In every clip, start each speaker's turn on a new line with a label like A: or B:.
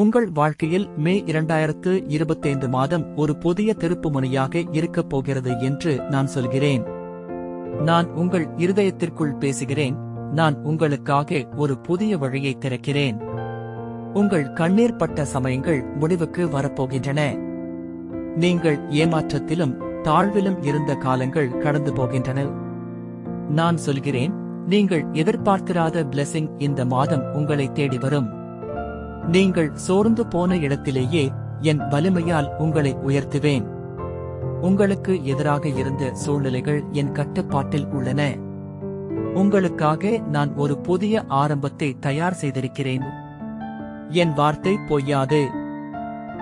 A: உங்கள் வாழ்க்கையில் மே இரண்டாயிரத்து இருபத்தைந்து மாதம் ஒரு புதிய திருப்புமுனையாக இருக்கப் போகிறது என்று நான் சொல்கிறேன். நான் உங்கள் இருதயத்திற்குள் பேசுகிறேன் நான் உங்களுக்காக ஒரு புதிய வழியை திறக்கிறேன். உங்கள் கண்ணீர் பட்ட சமயங்கள் முடிவுக்கு வரப்போகின்றன. நீங்கள் ஏமாற்றத்திலும் தாழ்விலும் இருந்த காலங்கள் கடந்து போகின்றன. நான் சொல்கிறேன் நீங்கள் எதிர்பார்த்திராத பிளெஸிங் இந்த மாதம் உங்களை தேடி வரும். நீங்கள் சோர்ந்து போன இடத்திலேயே என் வலிமையால் உங்களை உயர்த்துவேன். உங்களுக்கு எதிராக இருந்த சூழ்நிலைகள் என் கட்டுப்பாட்டில் உள்ளன. உங்களுக்காக நான் ஒரு புதிய ஆரம்பத்தை தயார் செய்திருக்கிறேன். என் வார்த்தை பொய்யாது.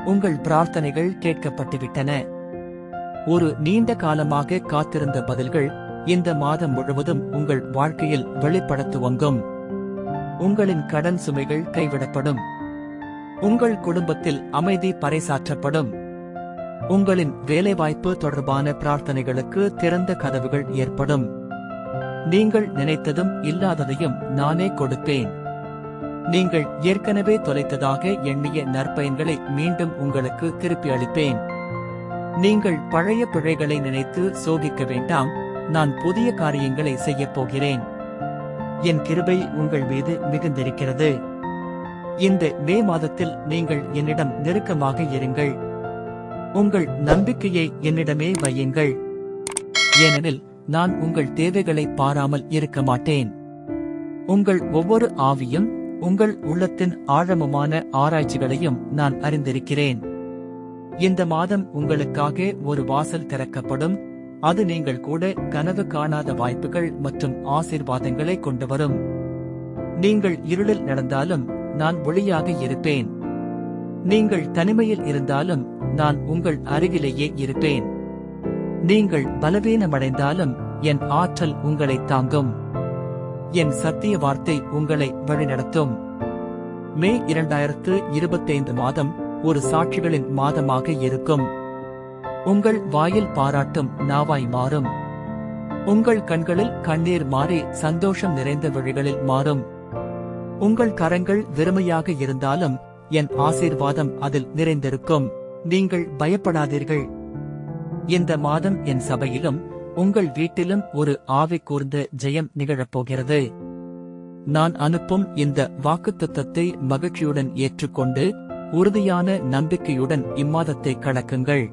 A: உங்கள் பிரார்த்தனைகள் கேட்கப்பட்டுவிட்டன. ஒரு நீண்ட காலமாக காத்திருந்த பதில்கள் இந்த மாதம் முழுவதும் உங்கள் வாழ்க்கையில் வெளிப்படத்துவங்கும் உங்களின் கடன் சுமைகள் கைவிடப்படும். உங்கள் குடும்பத்தில் அமைதி பறைசாற்றப்படும். உங்களின் வேலைவாய்ப்பு தொடர்பான பிரார்த்தனைகளுக்கு திறந்த கதவுகள் ஏற்படும். நீங்கள் நினைத்ததும் இல்லாததையும் நானே கொடுப்பேன். நீங்கள் ஏற்கனவே தொலைத்ததாக எண்ணிய நற்பயன்களை மீண்டும் உங்களுக்கு திருப்பி அளிப்பேன். நீங்கள் பழைய பிழைகளை நினைத்து சோகிக்க வேண்டாம் நான் புதிய காரியங்களை செய்யப் போகிறேன். என் கிருபை உங்கள் மீது மிகுந்திருக்கிறது. இந்த மே மாதத்தில் நீங்கள் என்னிடம் நெருக்கமாக இருங்கள். உங்கள் நம்பிக்கையை என்னிடமே வையுங்கள். ஏனெனில் நான் உங்கள் தேவைகளை பாராமல் இருக்க மாட்டேன். உங்கள் ஒவ்வொரு ஆவியும் உங்கள் உள்ளத்தின் ஆழமுமான ஆராய்ச்சிகளையும் நான் அறிந்திருக்கிறேன். இந்த மாதம் உங்களுக்காக ஒரு வாசல் திறக்கப்படும். அது நீங்கள் கூட கனவு காணாத வாய்ப்புகள் மற்றும் ஆசீர்வாதங்களை கொண்டு வரும். நீங்கள் இருளில் நடந்தாலும் நான் ஒளியாக இருப்பேன். நீங்கள் தனிமையில் இருந்தாலும் நான் உங்கள் அருகிலேயே இருப்பேன். நீங்கள் பலவீனமடைந்தாலும் என் ஆற்றல் உங்களை தாங்கும். என் சத்திய வார்த்தை உங்களை வழிநடத்தும். மே இரண்டாயிரத்து இருபத்தைந்து மாதம் ஒரு சாட்சிகளின் மாதமாக இருக்கும். உங்கள் வாயில் பாராட்டும் நாவாய் மாறும். உங்கள் கண்களில் கண்ணீர் மாறி சந்தோஷம் நிறைந்த வழிகளில் மாறும். உங்கள் கரங்கள் வெறுமையாக இருந்தாலும் என் ஆசீர்வாதம் அதில் நிறைந்திருக்கும். நீங்கள் பயப்படாதீர்கள். இந்த மாதம் என் சபையிலும் உங்கள் வீட்டிலும் ஒரு ஆவி கூர்ந்த ஜெயம் நிகழப்போகிறது. நான் அனுப்பும் இந்த வாக்குத்தத்தத்தை மகிழ்ச்சியுடன் ஏற்றுக்கொண்டு உறுதியான நம்பிக்கையுடன் இம்மாதத்தை கடக்குங்கள்.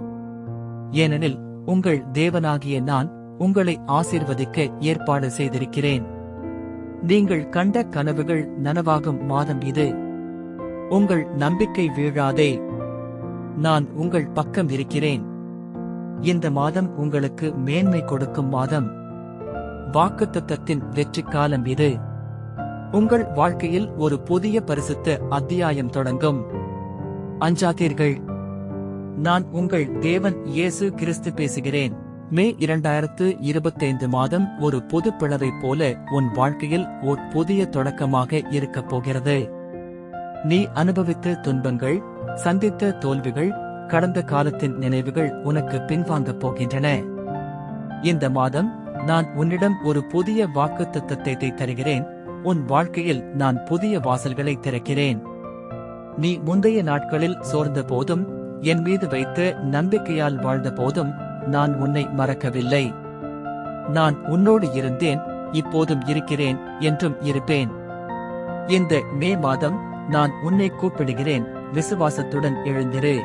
A: ஏனெனில் உங்கள் தேவனாகிய நான் உங்களை ஆசீர்வதிக்க ஏற்பாடு செய்திருக்கிறேன். நீங்கள் கண்ட கனவுகள் நனவாகும் மாதம் இது. உங்கள் நம்பிக்கை வீழாதே. நான் உங்கள் பக்கம் இருக்கிறேன். இந்த மாதம் உங்களுக்கு மேன்மை கொடுக்கும் மாதம். வாக்குத்தத்தத்தின் வெற்றி காலம் இது. உங்கள் வாழ்க்கையில் ஒரு புதிய பரிசுத்த அத்தியாயம் தொடங்கும். அஞ்சாதீர்கள். நான் உங்கள் தேவன் இயேசு கிறிஸ்து பேசுகிறேன். மே இரண்டாயிரத்து இருபத்தைந்து மாதம் ஒரு பொது பிளவை போல உன் வாழ்க்கையில் ஓர் புதிய தொடக்கமாக இருக்கப் போகிறது. நீ அனுபவித்த துன்பங்கள் சந்தித்த தோல்விகள் கடந்த காலத்தின் நினைவுகள் உனக்கு பின்வாங்கப் போகின்றன. இந்த மாதம் நான் உன்னிடம் ஒரு புதிய வாக்கு தத்தத்தை தருகிறேன். உன் வாழ்க்கையில் நான் புதிய வாசல்களை திறக்கிறேன். நீ முந்தைய நாட்களில் சோர்ந்த போதும் என் மீது வைத்து நம்பிக்கையால் வாழ்ந்த போதும் நான் உன்னை மறக்கவில்லை. நான் உன்னோடு இருந்தேன் இப்போதும் இருக்கிறேன் என்றும் இருப்பேன். இந்த மே மாதம் நான் உன்னை கூப்பிடுகிறேன் விசுவாசத்துடன் எழுந்திரு.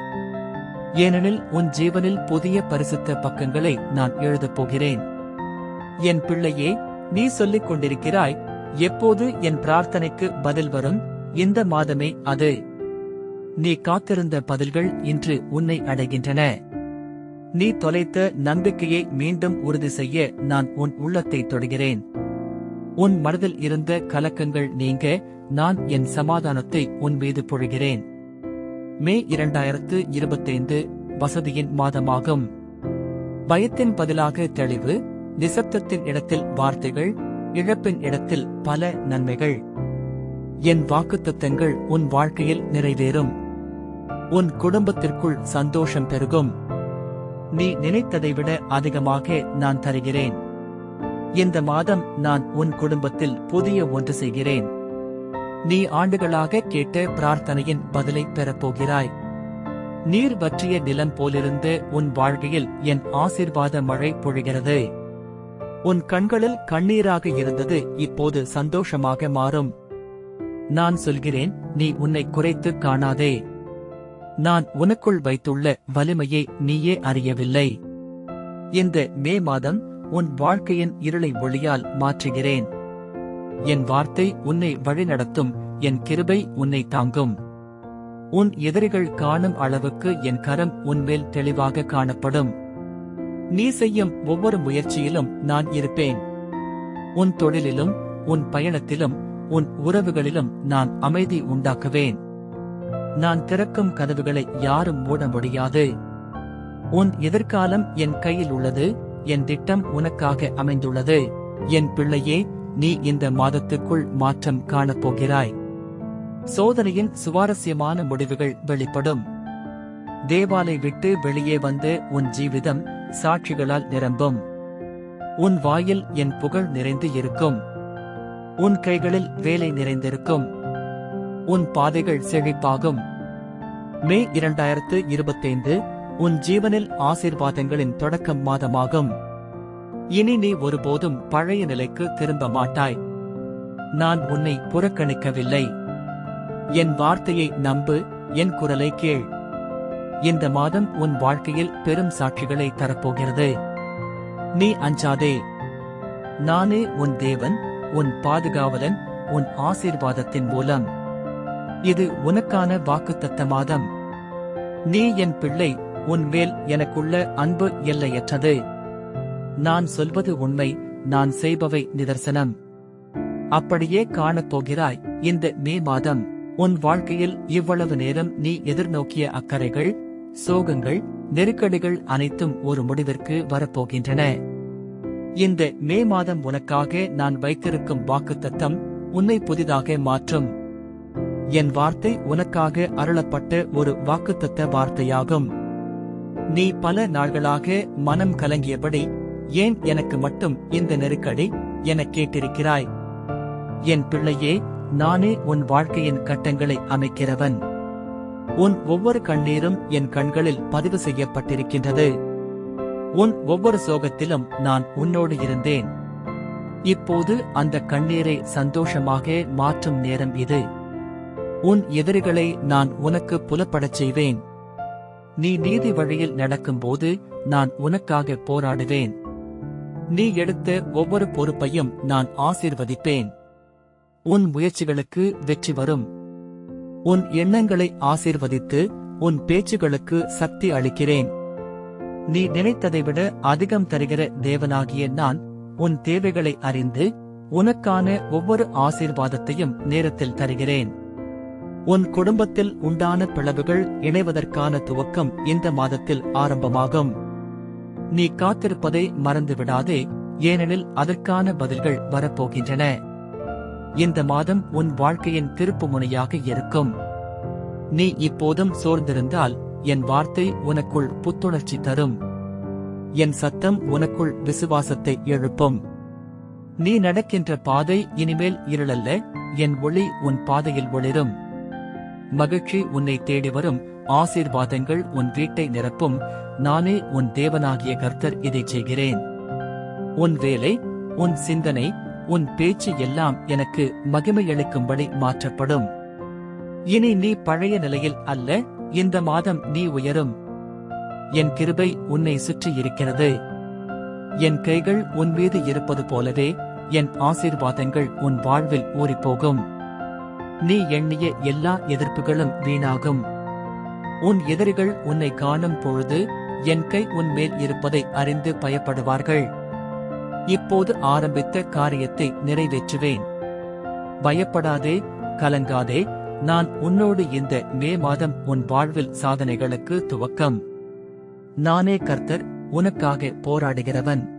A: ஏனெனில் உன் ஜீவனில் புதிய பரிசுத்த பக்கங்களை நான் எழுதப் போகிறேன். என் பிள்ளையே நீ சொல்லிக் கொண்டிருக்கிறாய் எப்போது என் பிரார்த்தனைக்கு பதில் வரும்? இந்த மாதமே அது. நீ காத்திருந்த பதில்கள் இன்று உன்னை அடைகின்றன. நீ தொலைத்த நம்பிக்கையை மீண்டும் உறுதி செய்ய நான் உன் உள்ளத்தை தொடுகிறேன். உன் மனதில் இருந்த கலக்கங்கள் நீங்க நான் என் சமாதானத்தை உன் மீது பொழுகிறேன். மே இரண்டாயிரத்து இருபத்தைந்து வசதியின் மாதமாகும். பயத்தின் பதிலாக தெளிவு நிசப்தத்தின் இடத்தில் வார்த்தைகள் இழப்பின் இடத்தில் பல நன்மைகள். என் வாக்குத்தத்தங்கள் உன் வாழ்க்கையில் நிறைவேறும். உன் குடும்பத்திற்குள் சந்தோஷம் பெருகும். நீ நினைத்ததை விட அதிகமாக நான் தருகிறேன். இந்த மாதம் நான் உன் குடும்பத்தில் புதிய ஒன்று செய்கிறேன். நீ ஆண்டுகளாக கேட்ட பிரார்த்தனையின் பதிலை பெறப்போகிறாய். நீர் வற்றிய நிலம் போலிருந்து உன் வாழ்க்கையில் என் ஆசீர்வாத மழை பொழிகிறது. உன் கண்களில் கண்ணீராக இருந்தது இப்போது சந்தோஷமாக மாறும். நான் சொல்கிறேன் நீ உன்னை குறைத்து காணாதே. நான் உனக்குள் வைத்துள்ள வலிமையை நீயே அறியவில்லை. இந்த மே மாதம் உன் வாழ்க்கையின் இருளை ஒளியால் மாற்றுகிறேன். என் வார்த்தை உன்னை வழிநடத்தும் என் கிருபை உன்னை தாங்கும். உன் எதிரிகள் காணும் அளவுக்கு என் கரம் உன்மேல் தெளிவாக காணப்படும். நீ செய்யும் ஒவ்வொரு முயற்சியிலும் நான் இருப்பேன். உன் தொழிலிலும் உன் பயணத்திலும் உன் உறவுகளிலும் நான் அமைதி உண்டாக்குவேன். நான் திறக்கும் கதவுகளை யாரும் மூட முடியாது. உன் எதிர்காலம் என் கையில் உள்ளது என் திட்டம் உனக்காக அமைந்துள்ளது. என் பிள்ளையே நீ இந்த மாதத்துக்குள் மாற்றம் காணப்போகிறாய். சோதனையின் சுவாரஸ்யமான முடிவுகள் வெளிப்படும். தேவாலை விட்டு வெளியே வந்து உன் ஜீவிதம் சாட்சிகளால் நிரம்பும். உன் வாயில் என் புகழ் நிறைந்து இருக்கும். உன் கைகளில் வேலை நிறைந்திருக்கும். உன் பாதைகள் செழிப்பாகும். மே இரண்டாயிரத்து இருபத்தைந்து உன் ஜீவனில் ஆசீர்வாதங்களின் தொடக்கம் மாதமாகும். இனி நீ ஒருபோதும் பழைய நிலைக்கு திரும்ப மாட்டாய். நான் உன்னை புறக்கணிக்கவில்லை. என் வார்த்தையை நம்பு என் குரலை கேள். இந்த மாதம் உன் வாழ்க்கையில் பெரும் சாட்சிகளை தரப்போகிறது. நீ அஞ்சாதே. நானே உன் தேவன் உன் பாதுகாவலன் உன் ஆசீர்வாதத்தின் மூலம். இது உனக்கான வாக்குத்தத்த மாதம் நீ என் பிள்ளை உன் மேல் எனக்குள்ள அன்பு எல்லையற்றது. நான் சொல்வது உண்மை நான் செய்பவை நிதர்சனம். அப்படியே காணப்போகிறாய் இந்த மே மாதம். உன் வாழ்க்கையில் இவ்வளவு நேரம் நீ எதிர்நோக்கிய அக்கறைகள் சோகங்கள் நெருக்கடிகள் அனைத்தும் ஒரு முடிவிற்கு வரப்போகின்றன. இந்த மே மாதம் உனக்காக நான் வைத்திருக்கும் வாக்குத்தத்தம் உன்னை புதிதாக மாற்றும். என் வார்த்தை உனக்காக அருளப்பட்ட ஒரு வாக்குத்தத்த வார்த்தையாகும். நீ பல நாள்களாக மனம் கலங்கியபடி ஏன் எனக்கு மட்டும் இந்த நெருக்கடி எனக் கேட்டிருக்கிறாய்? என் பிள்ளையே நானே உன் வாழ்க்கையின் கட்டங்களை அமைக்கிறவன். உன் ஒவ்வொரு கண்ணீரும் என் கண்களில் பதிவு செய்யப்பட்டிருக்கின்றது. உன் ஒவ்வொரு சோகத்திலும் நான் உன்னோடு இருந்தேன். இப்போது அந்த கண்ணீரை சந்தோஷமாக மாற்றும் நேரம் இது. உன் எதிரிகளை நான் உனக்கு புலப்படச் செய்வேன். நீ நீதி வழியில் நடக்கும்போது நான் உனக்காக போராடுவேன். நீ எடுத்த ஒவ்வொரு பொறுப்பையும் நான் ஆசீர்வதிப்பேன். உன் முயற்சிகளுக்கு வெற்றி வரும். உன் எண்ணங்களை ஆசீர்வதித்து உன் பேச்சுகளுக்கு சக்தி அளிக்கிறேன். நீ நினைத்ததை விட அதிகம் தருகிற தேவனாகிய நான் உன் தேவைகளை அறிந்து உனக்கான ஒவ்வொரு ஆசீர்வாதத்தையும் நேரத்தில் தருகிறேன். உன் குடும்பத்தில் உண்டான பிளவுகள் இணைவதற்கான துவக்கம் இந்த மாதத்தில் ஆரம்பமாகும். நீ காத்திருப்பதை மறந்துவிடாதே ஏனெனில் அதற்கான பதில்கள் வரப்போகின்றன. இந்த மாதம் உன் வாழ்க்கையின் திருப்புமுனையாக இருக்கும். நீ இப்போதும் சோர்ந்திருந்தால் என் வார்த்தை உனக்குள் புத்துணர்ச்சி தரும். என் சத்தம் உனக்குள் விசுவாசத்தை எழுப்பும். நீ நடக்கின்ற பாதை இனிமேல் இருளல்ல என் ஒளி உன் பாதையில் ஒளிரும். மகிழ்ச்சி உன்னை தேடி வரும். ஆசீர்வாதங்கள் உன் வீட்டை நிரப்பும். நானே உன் தேவனாகிய கர்த்தர் இதைச் செய்கிறேன். உன் வேலை உன் சிந்தனை உன் பேச்சு எல்லாம் எனக்கு மகிமையளிக்கும்படி மாற்றப்படும். இனி நீ பழைய நிலையில் அல்ல இந்த மாதம் நீ உயரும். என் கிருபை உன்னை சுற்றி இருக்கிறது. என் கைகள் உன் மீது இருப்பது போலவே என் ஆசீர்வாதங்கள் உன் வாழ்வில் ஊறிப்போகும். நீ எண்ணிய எல்லா எதிர்ப்புகளும் வீணாகும். உன் எதிரிகள் உன்னை காணும் பொழுது என் கை உன் மேல் இருப்பதை அறிந்து பயப்படுவார்கள். இப்போது ஆரம்பித்த காரியத்தை நிறைவேற்றுவேன். பயப்படாதே கலங்காதே நான் உன்னோடு இந்த மே மாதம் உன் வாழ்வில் சாதனைகளுக்கு துவக்கம். நானே கர்த்தர் உனக்காக போராடுகிறவன்.